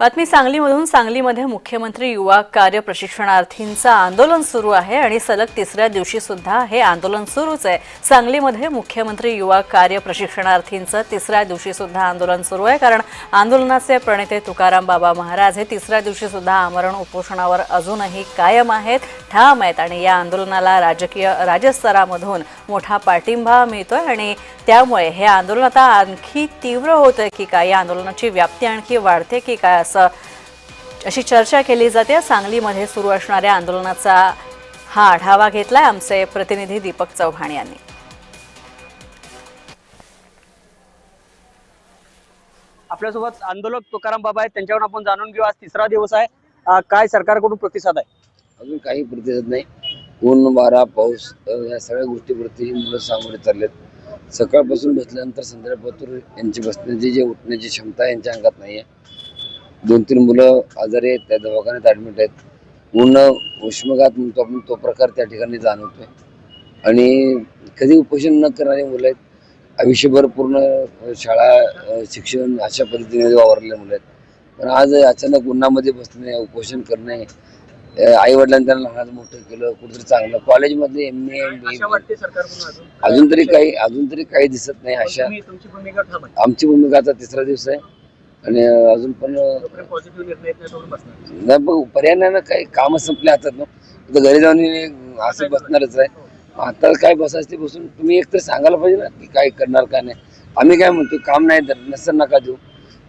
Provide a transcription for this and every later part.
बातमी सांगलीमधून. सांगलीमध्ये मुख्यमंत्री युवा कार्य प्रशिक्षणार्थींचं आंदोलन सुरू आहे आणि सलग तिसऱ्या दिवशी सुद्धा हे आंदोलन सुरूच आहे. सांगलीमध्ये मुख्यमंत्री युवा कार्य प्रशिक्षणार्थींचं तिसऱ्या दिवशी सुद्धा आंदोलन सुरू आहे कारण आंदोलनाचे प्रणेते तुकाराम बाबा महाराज हे तिसऱ्या दिवशी सुद्धा आमरण उपोषणावर अजूनही कायम आहेत ठाम आहेत आणि या आंदोलनाला राजकीय राज्यस्तरामधून मोठा पाठिंबा मिळतोय आणि त्यामुळे हे आंदोलन आता आणखी तीव्र होतंय की काय? या आंदोलनाची व्याप्ती आणखी वाढते की काय? असं अशी चर्चा केली जाते. सांगलीमध्ये सुरू असणाऱ्या आंदोलनाचा हा आढावा घेतलाय आमचे प्रतिनिधी दीपक चव्हाण यांनी. आपल्यासोबत आंदोलक तुकाराम बाबा आहेत. त्यांच्याकडून आपण जाणून घेऊ. आज तिसरा दिवस आहे. काय सरकारकडून प्रतिसाद आहे? अजून काही प्रतिसाद नाही. ऊन वारा पाऊस या सगळ्या गोष्टीवरती ही मुलं सामोरे चाललेत. सकाळपासून बसल्यानंतर संध्याकाळपासून यांची बसण्याची जी उठण्याची क्षमता यांच्या अंगात नाही आहे दोन तीन मुलं आजारी आहेत त्या दवाखान्यात ॲडमिट आहेत. ऊन उष्मघात म्हणतो आपण तो प्रकार त्या ठिकाणी जाणवतोय. आणि कधी उपोषण न करणारी मुलं आहेत आयुष्यभर पूर्ण शाळा शिक्षण अशा पद्धतीने वावरलेले मुलं आहेत. पण आज अचानक उन्हामध्ये बसणे उपोषण करणे आई वडिलांनी त्यांना लहान मोठं केलं कुठेतरी चांगलं. कॉलेजमध्ये एम ए अजून? तरी काही अजून तरी काही दिसत नाही अशा. आमची भूमिका आता तिसरा दिवस आहे. आणि अजून पण नाही बघ पर्याय नाही ना काही काम संपले हातात ना. आता घरी जाऊन हे असं बसणारच आहे. आता काय बसायचं ते बसून तुम्ही एक तर सांगायला पाहिजे ना की काय करणार काय नाही. आम्ही काय म्हणतो काम नाही तर नसतं नका देऊ.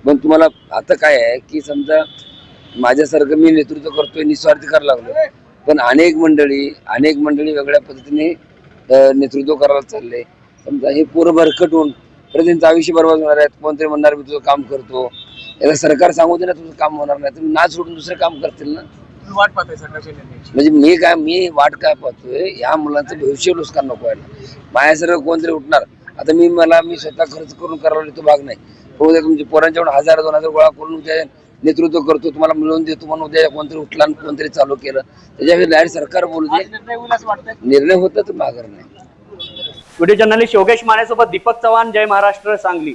पण तुम्हाला आता काय आहे की समजा माझ्यासारखं मी नेतृत्व करतोय निस्वार्थी करायला लागलो पण अनेक मंडळी अनेक मंडळी वेगळ्या पद्धतीने नेतृत्व करायला चालले. समजा हे पोरं भरकट होऊन त्यांचं आयुष्य बरबाद होणार आहेत कोणतरी म्हणणार मी तुझं काम करतो. याला सरकार सांगू दे ना तुझं काम होणार नाही. तुम्ही ना सोडून दुसरं काम करतील ना. वाट पाहताय सरकारच्या निर्णयाची. म्हणजे मी काय मी वाट काय पाहतोय या मुलांचं भविष्य नुकसान नको व्हायला. माझ्यासारखं कोणतरी उठणार. आता मी मला मी स्वतः खर्च करून करायला तो भाग नाही. पण उद्या तुमच्या पोरांच्याकडून हजार दोन हजार गोळा करून उद्या नेतृत्व करतो तुम्हाला मिळवून देतो म्हणून उद्या कोणतरी उठला कोणतरी चालू केलं. त्याच्यावेळी डायरेक्ट सरकार बोलू दे. आज निर्णय होईल असं वाटतंय? निर्णय होता तर माघार नाही. व्हिडिओ जर्नलिस्ट योगेश मानेसोबत दीपक चव्हाण जय महाराष्ट्र सांगली.